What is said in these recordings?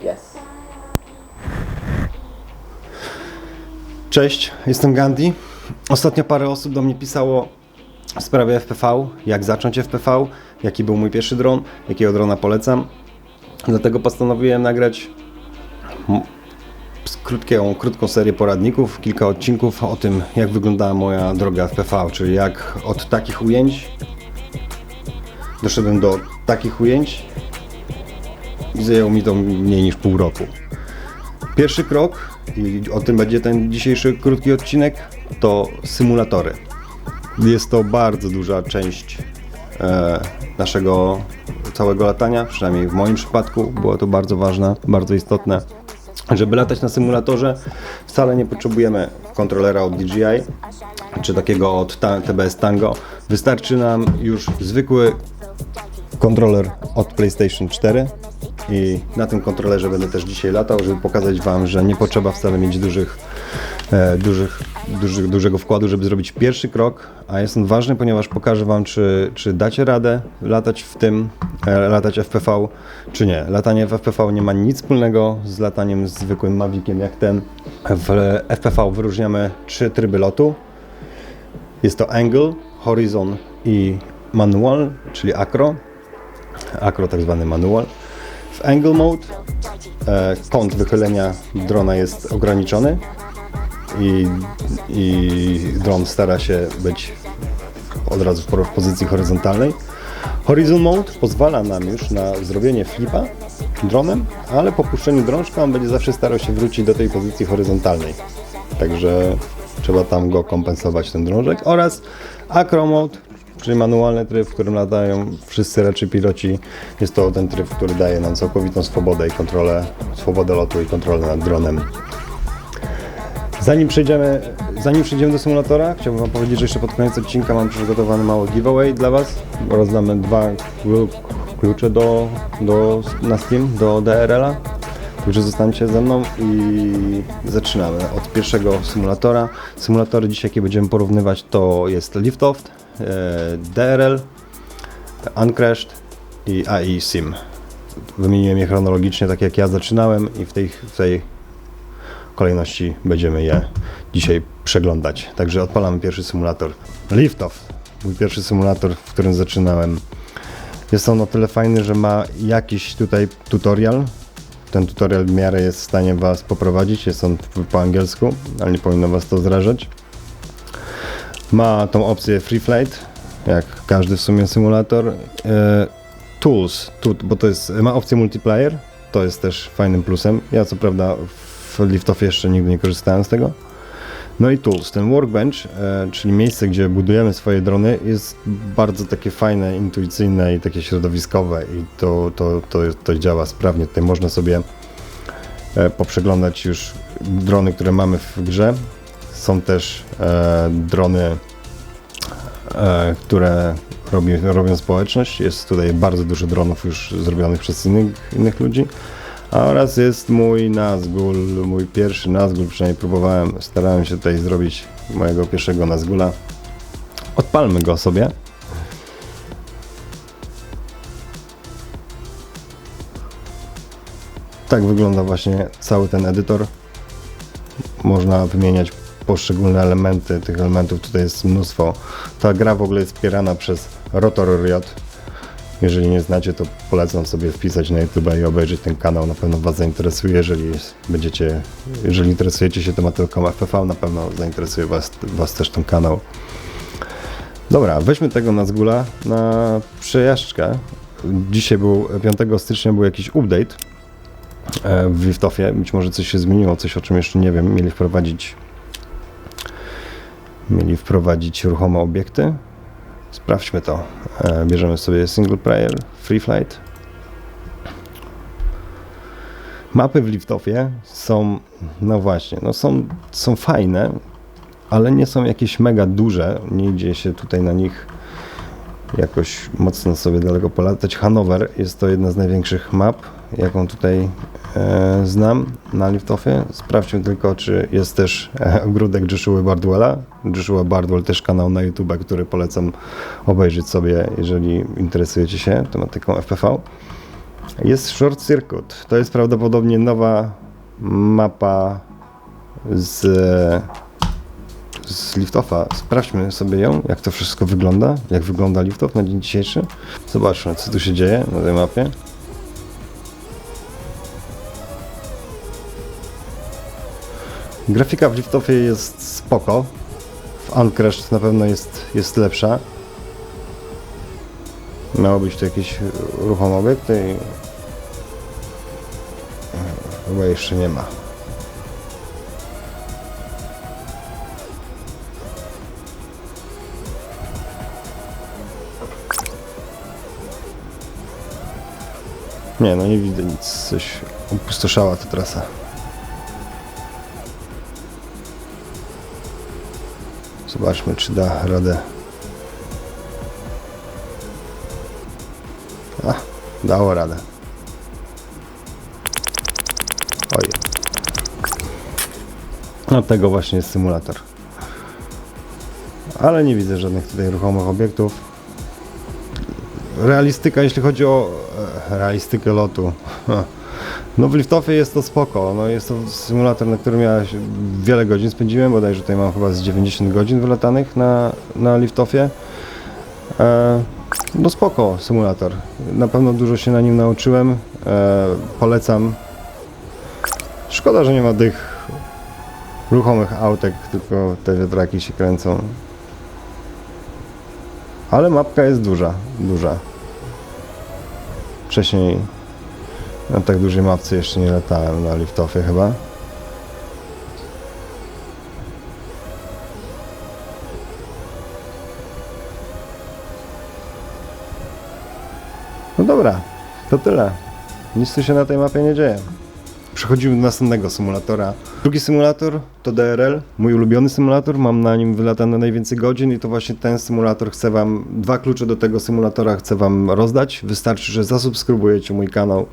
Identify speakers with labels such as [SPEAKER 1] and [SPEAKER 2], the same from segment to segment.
[SPEAKER 1] Yes.
[SPEAKER 2] Cześć, jestem Gandhi. Ostatnio parę osób do mnie pisało w sprawie FPV, jak zacząć FPV, jaki był mój pierwszy dron, jakiego drona polecam. Dlatego postanowiłem nagrać krótką, krótką serię poradników, kilka odcinków o tym, jak wyglądała moja droga FPV, czyli jak od takich ujęć doszedłem do takich ujęć zajęło mi to mniej niż pół roku. Pierwszy krok, i o tym będzie ten dzisiejszy krótki odcinek, to symulatory. Jest to bardzo duża część e, naszego całego latania, przynajmniej w moim przypadku było to bardzo ważne, bardzo istotne. Żeby latać na symulatorze, wcale nie potrzebujemy kontrolera od DJI czy takiego od ta- TBS Tango. Wystarczy nam już zwykły kontroler od PlayStation 4 i na tym kontrolerze będę też dzisiaj latał, żeby pokazać Wam, że nie potrzeba wcale mieć dużych, e, dużych, dużego wkładu, żeby zrobić pierwszy krok, a jest on ważny, ponieważ pokażę Wam, czy, czy dacie radę latać w tym, e, latać FPV, czy nie. Latanie w FPV nie ma nic wspólnego z lataniem zwykłym Maviciem jak ten. W FPV wyróżniamy trzy tryby lotu. Jest to angle, horizon i manual, czyli acro. Acro tak zwany manual. W angle mode e, kąt wychylenia drona jest ograniczony i, i dron stara się być od razu w pozycji horyzontalnej. Horizon mode pozwala nam już na zrobienie flipa dronem, ale po puszczeniu drążka on będzie zawsze starał się wrócić do tej pozycji horyzontalnej. Także trzeba tam go kompensować ten drążek oraz acro mode, czyli manualny tryb, w którym latają wszyscy raczej piloci. Jest to ten tryb, który daje nam całkowitą swobodę i kontrolę, swobodę lotu i kontrolę nad dronem. Zanim przejdziemy, zanim przejdziemy do symulatora, chciałbym Wam powiedzieć, że jeszcze pod koniec odcinka mam przygotowany mały giveaway dla Was. Rozdamy dwa klu- klucze do, do, na Steam, do DRL-a. Także zostańcie ze mną i zaczynamy od pierwszego symulatora. Symulatory dzisiaj, jakie będziemy porównywać, to jest Liftoft, DRL, Uncrashed i AI Sim. Wymieniłem je chronologicznie, tak jak ja zaczynałem i w tej, w tej kolejności będziemy je dzisiaj przeglądać. Także odpalamy pierwszy symulator. Liftoff, mój pierwszy symulator, w którym zaczynałem. Jest on o tyle fajny, że ma jakiś tutaj tutorial. Ten tutorial w miarę jest w stanie Was poprowadzić. Jest on po angielsku, ale nie powinno Was to zrażać. Ma tą opcję Free Flight, jak każdy w sumie symulator. E, tools, tu, bo to jest, ma opcję multiplayer, to jest też fajnym plusem. Ja co prawda w Liftoffie jeszcze nigdy nie korzystałem z tego. No i tools, ten workbench, e, czyli miejsce, gdzie budujemy swoje drony, jest bardzo takie fajne, intuicyjne i takie środowiskowe i to, to, to, to działa sprawnie. Tutaj można sobie e, poprzeglądać już drony, które mamy w grze. Są też e, drony, e, które robi, robią społeczność. Jest tutaj bardzo dużo dronów już zrobionych przez innych, innych ludzi. A oraz jest mój Nazgul, mój pierwszy Nazgul, przynajmniej próbowałem, starałem się tutaj zrobić mojego pierwszego Nazgula. Odpalmy go sobie. Tak wygląda właśnie cały ten edytor. Można wymieniać poszczególne elementy, tych elementów tutaj jest mnóstwo. Ta gra w ogóle jest wspierana przez Rotor Riot, jeżeli nie znacie, to polecam sobie wpisać na YouTube i obejrzeć ten kanał. Na pewno Was zainteresuje, jeżeli będziecie, jeżeli interesujecie się tematyką FPV, na pewno zainteresuje Was, was też ten kanał. Dobra, weźmy tego na zgula na przejażdżkę. Dzisiaj był, 5 stycznia był jakiś update e, w Liftoffie. Być może coś się zmieniło, coś o czym jeszcze nie wiem. Mieli wprowadzić mieli wprowadzić ruchome obiekty. Sprawdźmy to. E, Bierzemy sobie single player, free flight. Mapy w Liftoffie są, no właśnie, no są, są fajne, ale nie są jakieś mega duże. Nie idzie się tutaj na nich jakoś mocno sobie daleko polatać. Hanover jest to jedna z największych map, jaką tutaj e, znam na Liftoffie. Sprawdźmy tylko, czy jest też e, ogródek Joshua Bardwella. Joshua Bardwell też kanał na YouTube, który polecam obejrzeć sobie, jeżeli interesujecie się tematyką FPV. Jest Short Circuit. To jest prawdopodobnie nowa mapa z, z Liftoffa. Sprawdźmy sobie ją, jak to wszystko wygląda, jak wygląda Liftoff na dzień dzisiejszy. Zobaczmy, co tu się dzieje na tej mapie. Grafika w Liftoffie jest spoko. W Uncrashed na pewno jest, jest lepsza. Miało być tu jakieś ruchome obiekty i chyba jeszcze nie ma. Nie, no nie widzę nic. Coś opustoszała ta trasa. Zobaczmy, czy da radę. A, dało radę. Oj. No tego właśnie jest symulator. Ale nie widzę żadnych tutaj ruchomych obiektów. Realistyka, jeśli chodzi o e, realistykę lotu. No w Liftoffie jest to spoko. No jest to symulator, na którym ja wiele godzin spędziłem, bodajże tutaj mam chyba z 90 godzin wylatanych na, na Liftoffie. E, no spoko symulator. Na pewno dużo się na nim nauczyłem. E, polecam. Szkoda, że nie ma tych ruchomych autek, tylko te wiatraki się kręcą. Ale mapka jest duża, duża. Wcześniej na tak dużej mapce jeszcze nie latałem na Liftoffie chyba. No dobra, to tyle. Nic tu się na tej mapie nie dzieje. Przechodzimy do następnego symulatora. Drugi symulator to DRL, mój ulubiony symulator. Mam na nim wylatane najwięcej godzin i to właśnie ten symulator chcę Wam, dwa klucze do tego symulatora chcę Wam rozdać. Wystarczy, że zasubskrybujecie mój kanał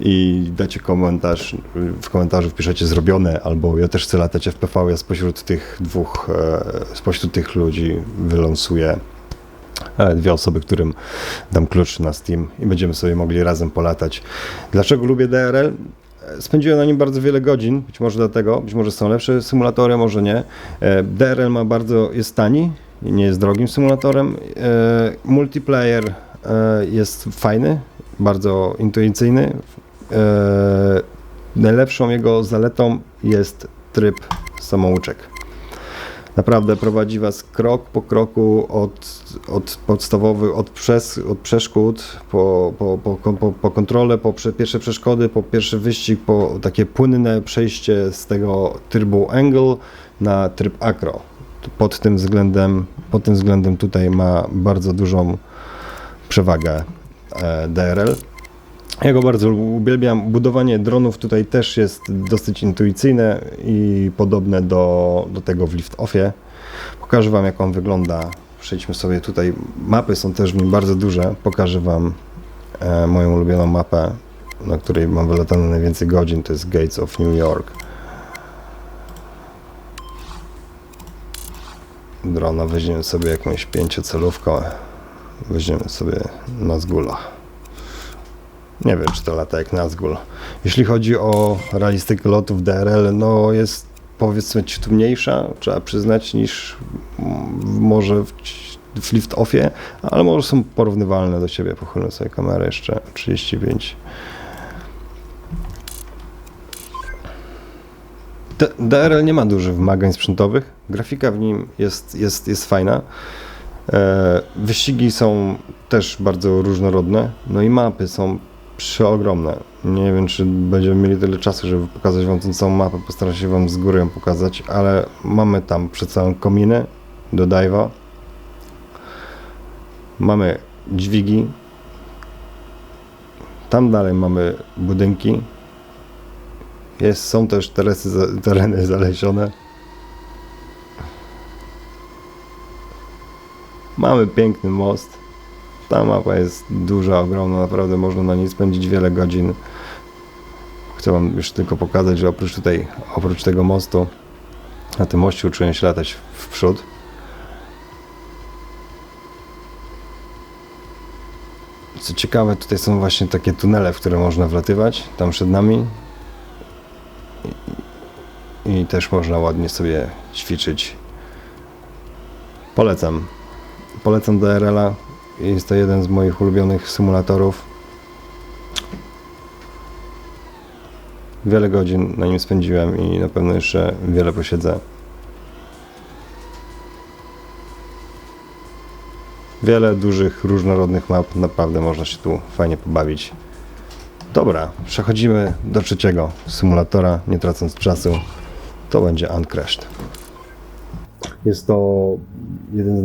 [SPEAKER 2] i dacie komentarz. W komentarzu wpiszecie zrobione, albo ja też chcę latać FPV. Ja spośród tych dwóch, e, spośród tych ludzi wyląsuję e, dwie osoby, którym dam klucz na Steam i będziemy sobie mogli razem polatać. Dlaczego lubię DRL? Spędziłem na nim bardzo wiele godzin, być może dlatego, być może są lepsze symulatory, może nie. E, DRL ma bardzo, jest tani, nie jest drogim symulatorem. E, Multiplayer e, jest fajny, bardzo intuicyjny. Najlepszą jego zaletą jest tryb samouczek. Naprawdę prowadzi Was krok po kroku od, od podstawowych, od, przes, od przeszkód, po, po, po, po, po kontrolę, po prze, pierwsze przeszkody, po pierwszy wyścig, po takie płynne przejście z tego trybu Angle na tryb Acro. Pod tym względem, pod tym względem tutaj ma bardzo dużą przewagę e, DRL. Ja go bardzo uwielbiam. Budowanie dronów tutaj też jest dosyć intuicyjne i podobne do, do tego w Liftoffie. Pokażę Wam, jak on wygląda. Przejdźmy sobie tutaj. Mapy są też w nim bardzo duże. Pokażę Wam e, moją ulubioną mapę, na której mam wylatane najwięcej godzin. To jest Gates of New York. Drona weźmiemy sobie jakąś pięciocelówkę. Weźmiemy sobie Nazgula. Nie wiem, czy to lata jak Nazgul. Jeśli chodzi o realistykę lotów DRL, no jest powiedzmy ciut mniejsza, trzeba przyznać, niż może w, w Liftoffie, ale może są porównywalne do siebie. Pochylę sobie kamerę jeszcze 35. D- DRL nie ma dużych wymagań sprzętowych. Grafika w nim jest, jest, jest fajna. E, wyścigi są też bardzo różnorodne. No i mapy są przeogromne. Nie wiem, czy będziemy mieli tyle czasu, żeby pokazać Wam tę całą mapę. Postaram się Wam z góry ją pokazać, ale mamy tam przed całą kominy do dive'a. Mamy dźwigi. Tam dalej mamy budynki. Jest, są też teresy, tereny zalesione. Mamy piękny most. Ta mapa jest duża, ogromna, naprawdę można na niej spędzić wiele godzin. Chcę Wam już tylko pokazać, że oprócz tutaj, oprócz tego mostu, na tym moście uczyłem się latać w przód. Co ciekawe, tutaj są właśnie takie tunele, w które można wlatywać, tam przed nami. I, i też można ładnie sobie ćwiczyć. Polecam. Polecam DRL-a. Jest to jeden z moich ulubionych symulatorów. Wiele godzin na nim spędziłem i na pewno jeszcze wiele posiedzę. Wiele dużych, różnorodnych map, naprawdę można się tu fajnie pobawić. Dobra, przechodzimy do trzeciego symulatora, nie tracąc czasu. To będzie Uncrashed. Jest to jeden z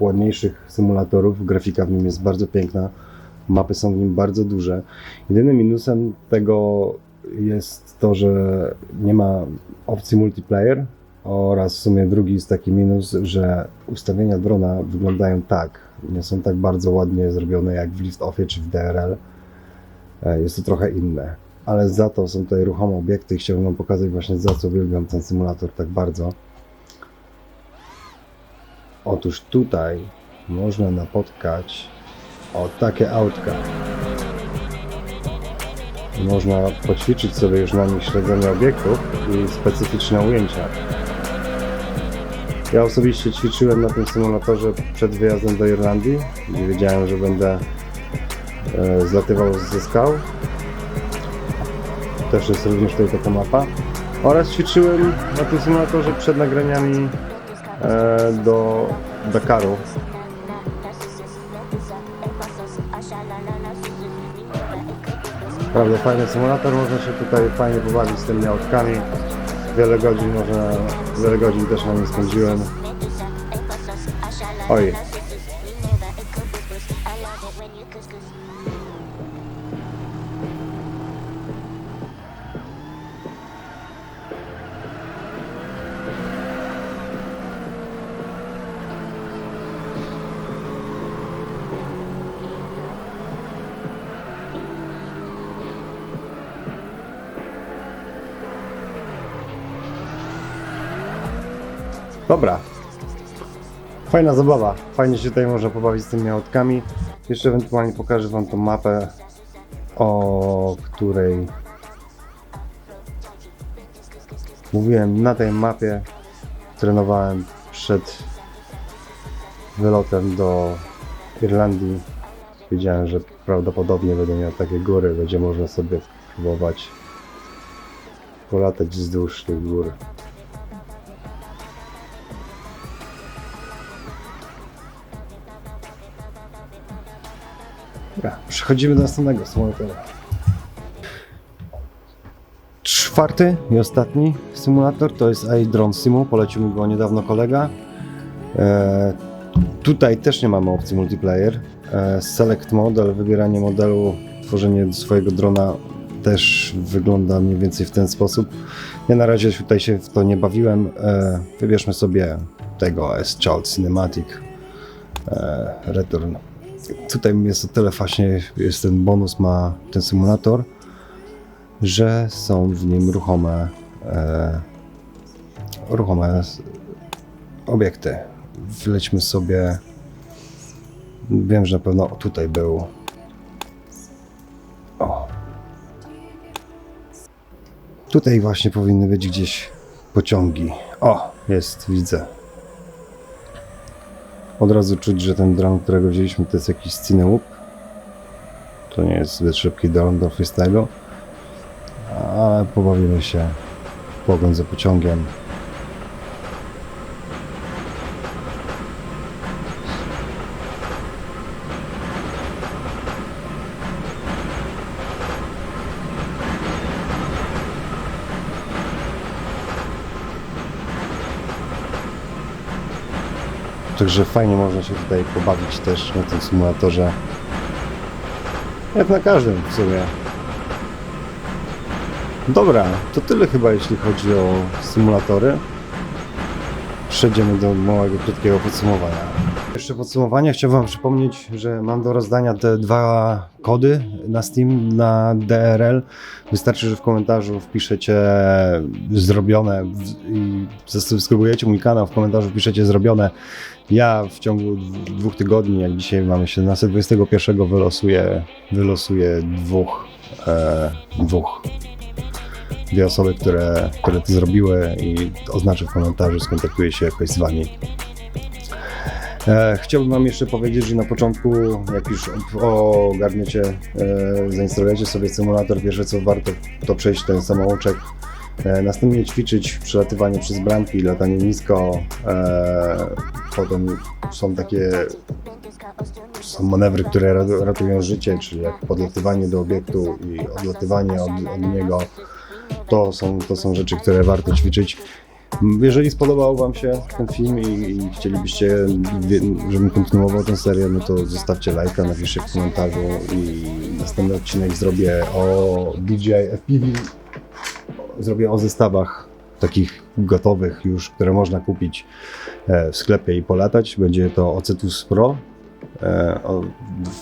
[SPEAKER 2] najładniejszych symulatorów. Grafika w nim jest bardzo piękna. Mapy są w nim bardzo duże. Jedynym minusem tego jest to, że nie ma opcji multiplayer oraz w sumie drugi jest taki minus, że ustawienia drona wyglądają tak, nie są tak bardzo ładnie zrobione jak w Liftoffie czy w DRL. E, Jest to trochę inne, ale za to są tutaj ruchome obiekty i chciałbym wam pokazać właśnie za co uwielbiam ten symulator tak bardzo. Otóż tutaj można napotkać o takie autka. Można poćwiczyć sobie już na nich śledzenie obiektów i specyficzne ujęcia. Ja osobiście ćwiczyłem na tym symulatorze przed wyjazdem do Irlandii, gdzie wiedziałem, że będę e, zlatywał ze skał. Też jest również tutaj taka mapa. Oraz ćwiczyłem na tym symulatorze przed nagraniami e, do Dakaru. Naprawdę fajny symulator, można się tutaj fajnie pobawić z tymi autkami. Wiele godzin można, wiele godzin też na nim spędziłem. Oj, Dobra. Fajna zabawa. Fajnie się tutaj można pobawić z tymi autkami. Jeszcze ewentualnie pokażę Wam tą mapę, o której mówiłem. Na tej mapie trenowałem przed wylotem do Irlandii. Wiedziałem, że prawdopodobnie będę miał takie góry, będzie można sobie próbować polatać wzdłuż tych gór. Dobra, przechodzimy do następnego symulatora. Czwarty i ostatni symulator to jest iDrone Simu. Polecił mi go niedawno kolega. E, tutaj też nie mamy opcji multiplayer. E, select model, wybieranie modelu, tworzenie swojego drona też wygląda mniej więcej w ten sposób. Ja na razie tutaj się w to nie bawiłem. E, wybierzmy sobie tego S-Child Cinematic e, Return tutaj jest o tyle właśnie, jest ten bonus, ma ten symulator, że są w nim ruchome, e, ruchome obiekty. Wlećmy sobie, wiem, że na pewno tutaj był. O. Tutaj właśnie powinny być gdzieś pociągi. O, jest, widzę. Od razu czuć, że ten dron, którego wzięliśmy, to jest jakiś Cinewoop. To nie jest zbyt szybki dron do freestylu. Ale pobawimy się. Pogoń za pociągiem. Także fajnie można się tutaj pobawić też na tym symulatorze. Jak na każdym w sumie. Dobra, to tyle chyba jeśli chodzi o symulatory. Przejdziemy do małego, krótkiego podsumowania. Jeszcze podsumowanie chciałbym przypomnieć, że mam do rozdania te dwa kody na Steam na DRL. Wystarczy, że w komentarzu wpiszecie zrobione i zasubskrybujecie mój kanał, w komentarzu wpiszecie zrobione. Ja w ciągu dw- dwóch tygodni, jak dzisiaj mamy 17-21, wylosuję, wylosuję dwóch, e, dwóch dwie osoby, które, które to zrobiły i oznaczę w komentarzu, skontaktuję się jakoś z wami. E, chciałbym wam jeszcze powiedzieć, że na początku, jak już ogarniecie, e, zainstalujecie sobie symulator, pierwsze co warto to przejść ten samouczek, e, następnie ćwiczyć przelatywanie przez bramki, latanie nisko, potem są takie są manewry, które ra- ratują życie, czyli jak podlatywanie do obiektu i odlatywanie od, od niego. To są, to są rzeczy, które warto ćwiczyć. Jeżeli spodobał Wam się ten film i, i chcielibyście, żebym kontynuował tę serię, no to zostawcie lajka, napiszcie w komentarzu i następny odcinek zrobię o DJI FPV. Zrobię o zestawach takich gotowych już, które można kupić e, w sklepie i polatać. Będzie to Ocetus Pro o,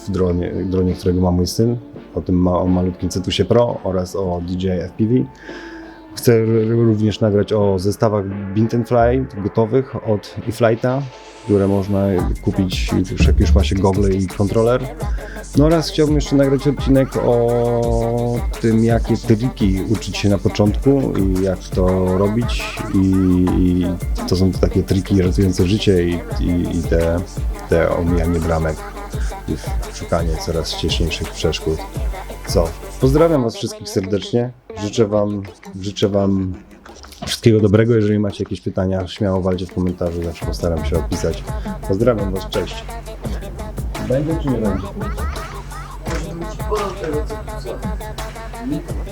[SPEAKER 2] w dronie, dronie, którego ma mój syn, o tym ma, o malutkim Cetusie Pro oraz o DJI FPV. Chcę również nagrać o zestawach Bint Fly gotowych od eFlighta, które można kupić już jak już ma się gogle i kontroler. No oraz chciałbym jeszcze nagrać odcinek o tym, jakie triki uczyć się na początku i jak to robić. I, i to są takie triki ratujące życie i, i, i te, te omijanie bramek i szukanie coraz wcześniejszych przeszkód. Co? Pozdrawiam Was wszystkich serdecznie. Życzę Wam, życzę Wam wszystkiego dobrego. Jeżeli macie jakieś pytania, śmiało walcie w komentarzu, zawsze postaram się odpisać. Pozdrawiam Was, cześć. Będzie czy nie będzie?
[SPEAKER 1] Może tego, co